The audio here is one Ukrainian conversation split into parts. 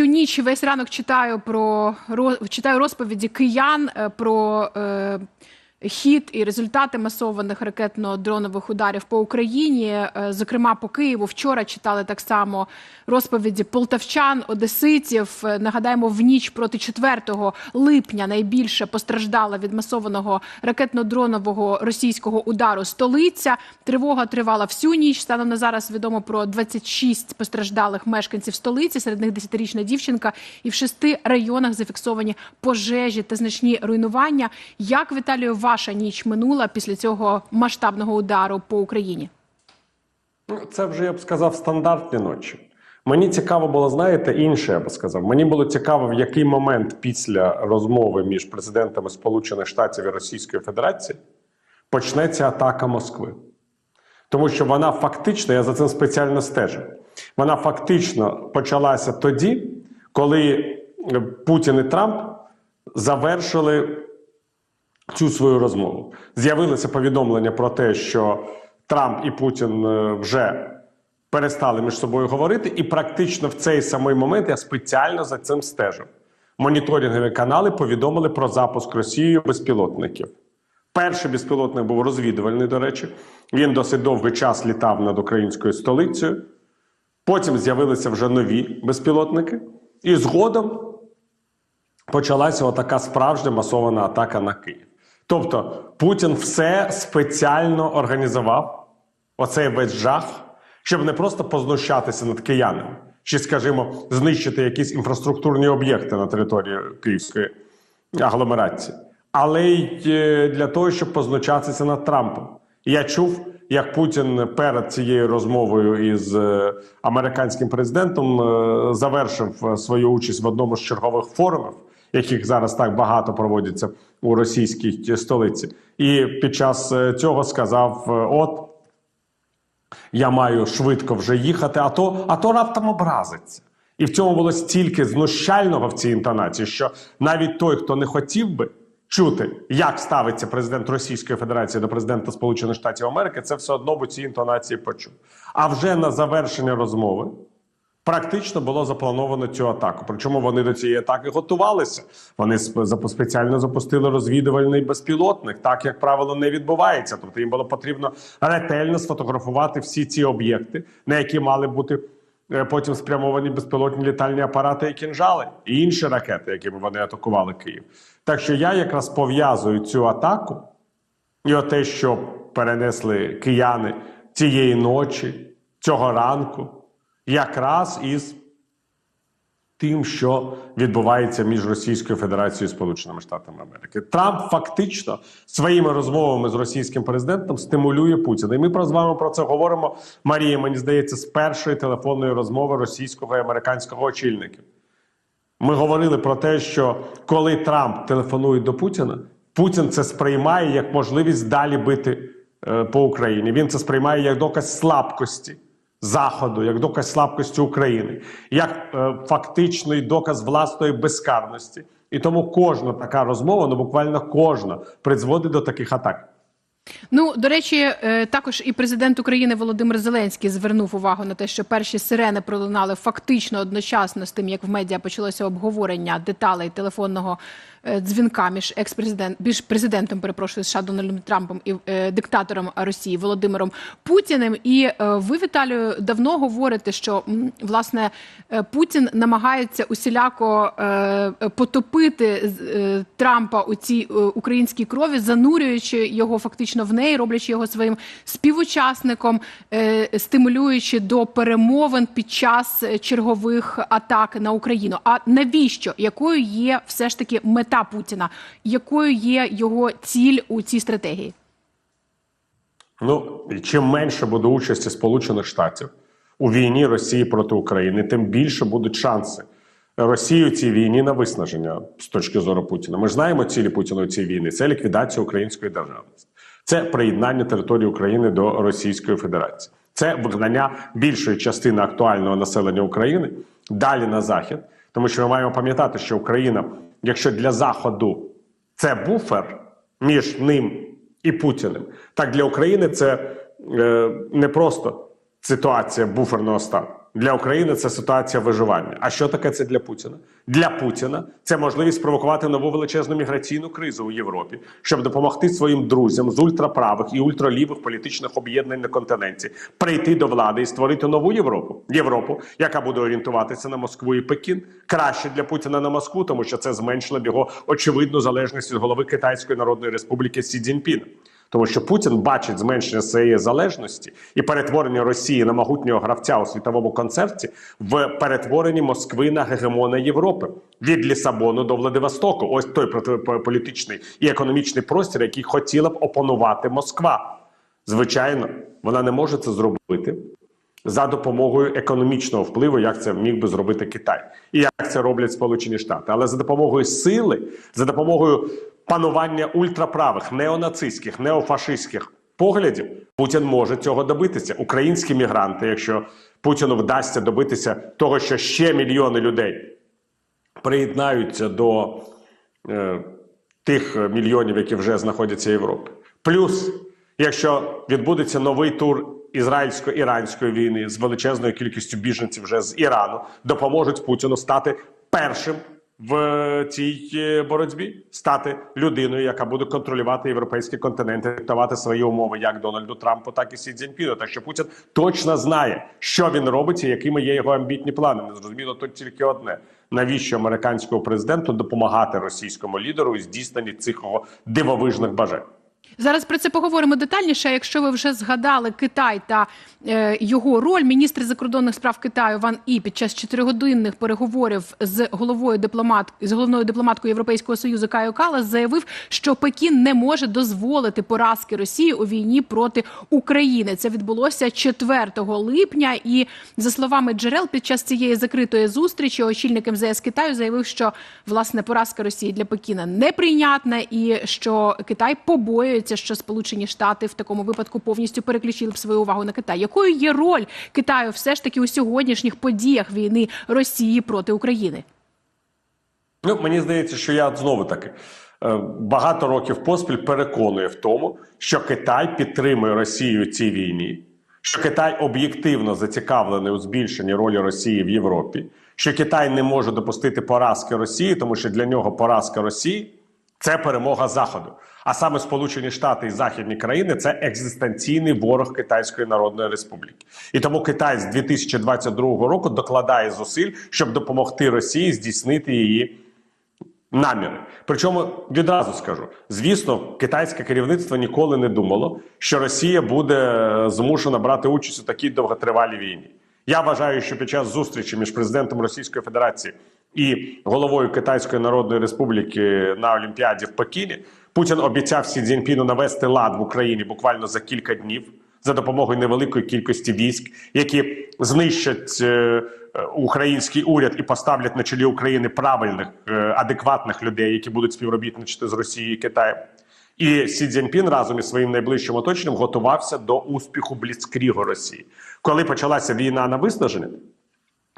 всю ніч і весь ранок читаю про читаю розповіді киян е, про е, хід і результати масованих ракетно-дронових ударів по Україні. Е, Зокрема, по Києву вчора читали так само розповіді полтавчан, одеситів. Е, Нагадаємо, в ніч проти 4 липня найбільше постраждала від масованого ракетно-дронового російського удару столиця. Тривога тривала всю ніч. Станом на зараз відомо про 26 постраждалих мешканців столиці. Серед них 10-річна дівчинка, і в шести районах зафіксовані пожежі та значні руйнування. Як Віталію, ваша ніч минула після цього масштабного удару по Україні? Ну, Це вже я б сказав стандартні ночі. Мені цікаво було, знаєте, інше я б сказав. Мені було цікаво, в який момент після розмови між президентами Сполучених Штатів і Російської Федерації почнеться атака Москви. Тому що вона фактично, я за цим спеціально стежу, вона фактично почалася тоді, коли е, Путін і Трамп завершили цю свою розмову. З'явилося повідомлення про те, що Трамп і Путін е, вже перестали між собою говорити, і практично в цей самий момент я спеціально за цим стежив. Моніторингові канали повідомили про запуск Росією безпілотників. Перший безпілотник був розвідувальний, до речі. Він досить довгий час літав над українською столицею. Потім з'явилися вже нові безпілотники, і згодом почалася отака справжня масована атака на Київ. Тобто Путін все спеціально організував, оцей весь жах, щоб не просто познущатися над киянами, чи, скажімо, знищити якісь інфраструктурні об'єкти на території Київської агломерації, але й е, для того, щоб познущатися над Трампом. Я чув, як Путін перед цією розмовою із е, американським президентом е, завершив свою участь в одному з чергових форумів, яких зараз так багато проводяться у російській столиці, і під час е, цього сказав: е, От я маю швидко вже їхати, а то, а то раптом образиться. І в цьому було стільки знущального в цій інтонації, що навіть той, хто не хотів би чути, як ставиться президент Російської Федерації до президента Сполучених Штатів Америки, це все одно в цій інтонації почув. А вже на завершення розмови практично було заплановано цю атаку. Причому вони до цієї атаки готувалися. Вони сп- спеціально запустили розвідувальний безпілотник. Так як правило не відбувається. Тобто їм було потрібно ретельно сфотографувати всі ці об'єкти, на які мали бути е, потім спрямовані безпілотні літальні апарати і кінжали, і інші ракети, якими вони атакували Київ. Так що я якраз пов'язую цю атаку і те, що перенесли кияни цієї ночі, цього ранку, якраз із тим, що відбувається між Російською Федерацією і Сполученими Штатами Америки. Трамп фактично своїми розмовами з російським президентом стимулює Путіна. І ми про з вами про це говоримо. Марія, мені здається, з першої телефонної розмови російського і американського очільників. Ми говорили про те, що коли Трамп телефонує до Путіна, Путін це сприймає як можливість далі бити е, по Україні. Він це сприймає як доказ слабкості Заходу, як доказ слабкості України, як е, фактичний доказ власної безкарності. І тому кожна така розмова, ну буквально кожна, призводить до таких атак. Ну до речі, е, також і президент України Володимир Зеленський звернув увагу на те, що перші сирени пролунали фактично одночасно з тим, як в медіа почалося обговорення деталей телефонного дзвінка між екс-президент між президентом, перепрошую, США Дональдом Трампом і е, диктатором Росії Володимиром Путіним. І е, ви, Віталію, давно говорите, що власне е, Путін намагається усіляко е, е, потопити е, Трампа у цій е, українській крові, занурюючи його фактично в неї, роблячи його своїм співучасником, е, стимулюючи до перемовин під час е, чергових атак на Україну. А навіщо якою є все ж таки мета Путіна? Якою є його ціль у цій стратегії? Ну, чим менше буде участі Сполучених Штатів у війні Росії проти України, тим більше будуть шанси Росії у цій війні на виснаження з точки зору Путіна. Ми ж знаємо цілі Путіна у цій війни. Це ліквідація української державності, це приєднання території України до Російської Федерації, це вигнання більшої частини актуального населення України далі на захід. Тому що ми маємо пам'ятати, що Україна, якщо для Заходу це буфер між ним і Путіним. Так для України це е, не просто ситуація буферного стану. Для України це ситуація виживання. А що таке це для Путіна? Для Путіна це можливість спровокувати нову величезну міграційну кризу у Європі, щоб допомогти своїм друзям з ультраправих і ультралівих політичних об'єднань на континенті прийти до влади і створити нову Європу. Європу, яка буде орієнтуватися на Москву і Пекін. Краще для Путіна на Москву, тому що це зменшило б його очевидну залежність від голови Китайської Народної Республіки Сі Цзіньпіна. Тому що Путін бачить зменшення своєї залежності і перетворення Росії на могутнього гравця у світовому концерті в перетворенні Москви на гегемона Європи від Лісабону до Владивостоку. Ось той політичний і економічний простір, який хотіла б опанувати Москва. Звичайно, вона не може це зробити за допомогою економічного впливу, як це міг би зробити Китай, і як це роблять Сполучені Штати, але за допомогою сили, за допомогою панування ультраправих, неонацистських, неофашистських поглядів, Путін може цього добитися. Українські мігранти, якщо Путіну вдасться добитися того, що ще мільйони людей приєднаються до е, тих мільйонів, які вже знаходяться в Європі. Плюс, якщо відбудеться новий тур ізраїльсько-іранської війни з величезною кількістю біженців вже з Ірану, допоможуть Путіну стати першим в цій е, боротьбі, стати людиною, яка буде контролювати європейський континенти, диктувати свої умови як Дональду Трампу, так і Сі Цзіньпіну. Так що Путін точно знає, що він робить і якими є його амбітні плани. Незрозуміло тут тільки одне: навіщо американському президенту допомагати російському лідеру у здійсненні цих дивовижних бажань. Зараз про це поговоримо детальніше. Якщо ви вже згадали Китай та е, його роль, міністр закордонних справ Китаю Ван І під час чотиригодинних переговорів з головою дипломат з головною дипломаткою Європейського союзу Кайо Калас заявив, що Пекін не може дозволити поразки Росії у війні проти України. Це відбулося 4 липня. І за словами джерел, під час цієї закритої зустрічі очільник МЗС Китаю заявив, що власне поразка Росії для Пекіна неприйнятна, і що Китай побоюється, що Сполучені Штати в такому випадку повністю переключили б свою увагу на Китай. Якою є роль Китаю все ж таки у сьогоднішніх подіях війни Росії проти України? Ну, мені здається, що я знову таки е, багато років поспіль переконую в тому, що Китай підтримує Росію в цій війні, що Китай об'єктивно зацікавлений у збільшенні ролі Росії в Європі, що Китай не може допустити поразки Росії, тому що для нього поразка Росії це перемога Заходу. А саме Сполучені Штати і західні країни це екзистенційний ворог Китайської Народної Республіки. І тому Китай з 2022 року докладає зусиль, щоб допомогти Росії здійснити її наміри. Причому відразу скажу: звісно, китайське керівництво ніколи не думало, що Росія буде е, змушена брати участь у такій довготривалій війні. Я вважаю, що під час зустрічі між президентом Російської Федерації і головою Китайської Народної Республіки на Олімпіаді в Пекіні Путін обіцяв Сі Цзіньпіну навести лад в Україні буквально за кілька днів за допомогою невеликої кількості військ, які знищать е, е, український уряд і поставлять на чолі України правильних, е, адекватних людей, які будуть співробітничати з Росією і Китаєм. І Сі Цзіньпін разом із своїм найближчим оточенням готувався до успіху бліцкрігу Росії. Коли почалася війна на виснаження,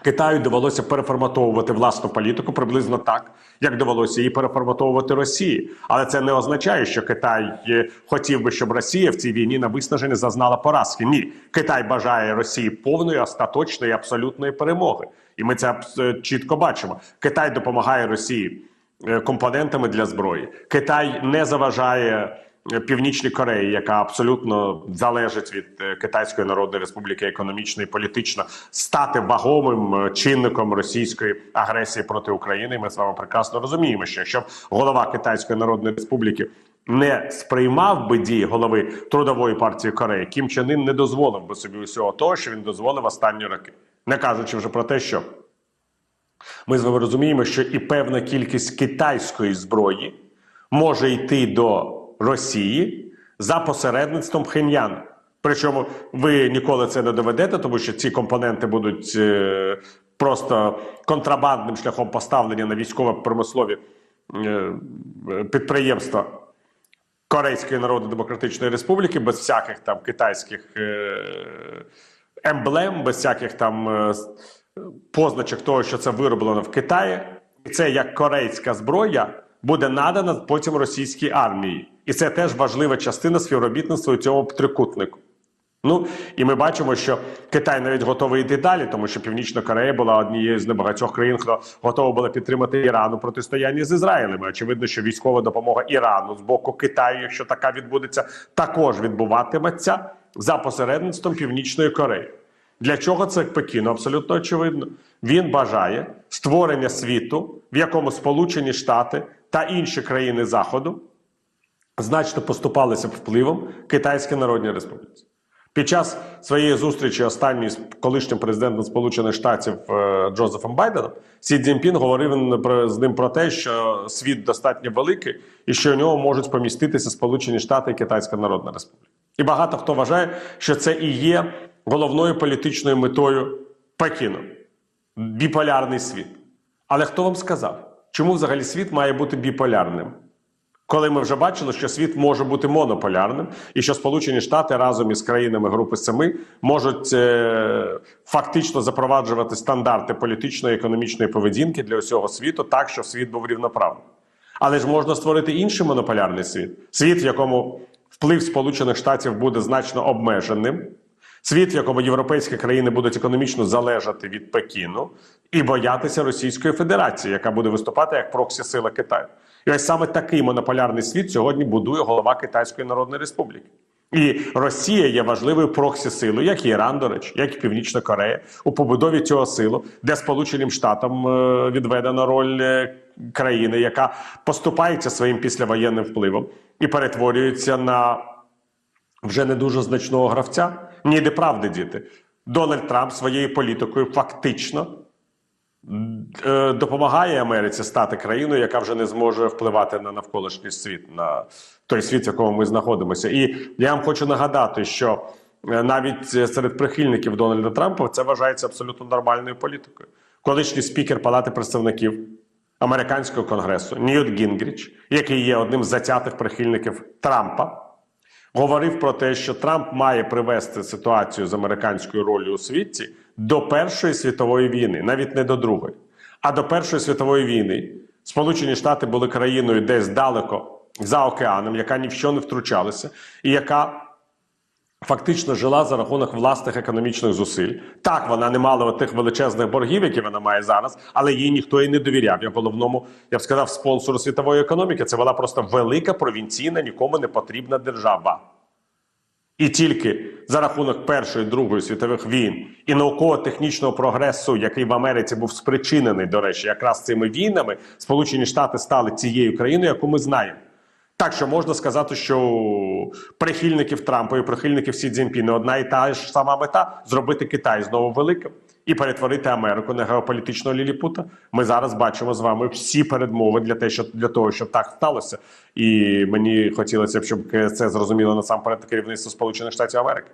Китаю довелося переформатовувати власну політику приблизно так, як довелося її переформатовувати Росії. Але це не означає, що Китай е, хотів би, щоб Росія в цій війні на виснаженні зазнала поразки. Ні, Китай бажає Росії повної, остаточної, абсолютної перемоги, і ми це чітко бачимо. Китай допомагає Росії е, компонентами для зброї. Китай не заважає. Північній Кореї, яка абсолютно залежить від е, Китайської Народної Республіки економічно і політично, стати вагомим е, чинником російської агресії проти України. Ми з вами прекрасно розуміємо, що якщо б голова Китайської Народної Республіки не сприймав би дії голови трудової партії Кореї, Кім Чен Ін не дозволив би собі усього того, що він дозволив останні роки, не кажучи вже про те, що ми з вами розуміємо, що і певна кількість китайської зброї може йти до Росії за посередництвом Пхеньяну. Причому ви ніколи це не доведете, тому що ці компоненти будуть е, просто контрабандним шляхом поставлені на військово-промислові е, підприємства Корейської Народно-Демократичної Республіки без всяких там китайських е, емблем, без всяких там е, позначок того, що це вироблено в Китаї. І це як корейська зброя буде надана потім російській армії. І це теж важлива частина співробітництва у цьому трикутнику. Ну і ми бачимо, що Китай навіть готовий йти далі, тому що Північна Корея була однією з небагатьох країн, хто готова була підтримати Іран у протистоянні з Ізраїлем. Очевидно, що військова допомога Ірану з боку Китаю, якщо така відбудеться, також відбуватиметься за посередництвом Північної Кореї. Для чого це Пекіну? Абсолютно очевидно. Він бажає створення світу, в якому Сполучені Штати та інші країни Заходу значно поступалися б впливом Китайській Народній Республіці. Під час своєї зустрічі останньої з колишнім президентом Сполучених Штатів е, Джозефом Байденом Сі Цзіньпін говорив з ним про те, що світ достатньо великий і що у нього можуть поміститися Сполучені Штати і Китайська Народна Республіка. І багато хто вважає, що це і є головною політичною метою Пекіну біполярний світ. Але хто вам сказав, чому взагалі світ має бути біполярним? Коли ми вже бачили, що світ може бути монополярним, і що Сполучені Штати разом із країнами Групи Семи можуть е, фактично запроваджувати стандарти політичної і економічної поведінки для усього світу, так щоб світ був рівноправним. Але ж можна створити інший монополярний світ світ, в якому вплив Сполучених Штатів буде значно обмеженим. Світ, в якому європейські країни будуть економічно залежати від Пекіну і боятися Російської Федерації, яка буде виступати як проксі сила Китаю. І ось саме такий монополярний світ сьогодні будує голова Китайської Народної Республіки. І Росія є важливою проксі силою, як Іран, до речі, як і Північна Корея, у побудові цього силу, де Сполученим Штатам е, відведена роль е, країни, яка поступається своїм післявоєнним впливом і перетворюється на вже не дуже значного гравця. Ніде правди, діти. Дональд Трамп своєю політикою фактично е, допомагає Америці стати країною, яка вже не зможе впливати на навколишній світ, на той світ, в якому ми знаходимося. І я вам хочу нагадати, що е, навіть серед прихильників Дональда Трампа це вважається абсолютно нормальною політикою. Колишній спікер Палати представників американського конгресу Ньют Гінгріч, який є одним з затятих прихильників Трампа говорив про те, що Трамп має привести ситуацію з американською ролью у світі до Першої світової війни, навіть не до другої. А до Першої світової війни Сполучені Штати були країною десь далеко за океаном, яка ні в що не втручалася, і яка фактично жила за рахунок власних економічних зусиль. Так, вона не мала тих величезних боргів, які вона має зараз, але їй ніхто і не довіряв. Як головному, я б сказав, спонсору світової економіки. Це була просто велика провінційна, нікому не потрібна держава. І тільки за рахунок Першої Другої світових війн і науково-технічного прогресу, який в Америці був спричинений, до речі, якраз цими війнами, Сполучені Штати стали цією країною, яку ми знаємо. Так що можна сказати, що прихильників Трампа і прихильників Сі Цзіньпіна одна і та ж сама мета зробити Китай знову великим і перетворити Америку на геополітичного ліліпута. Ми зараз бачимо з вами всі передмови для те, що для того, щоб так сталося. І мені хотілося б, щоб це зрозуміло насамперед керівництво Сполучених Штатів Америки.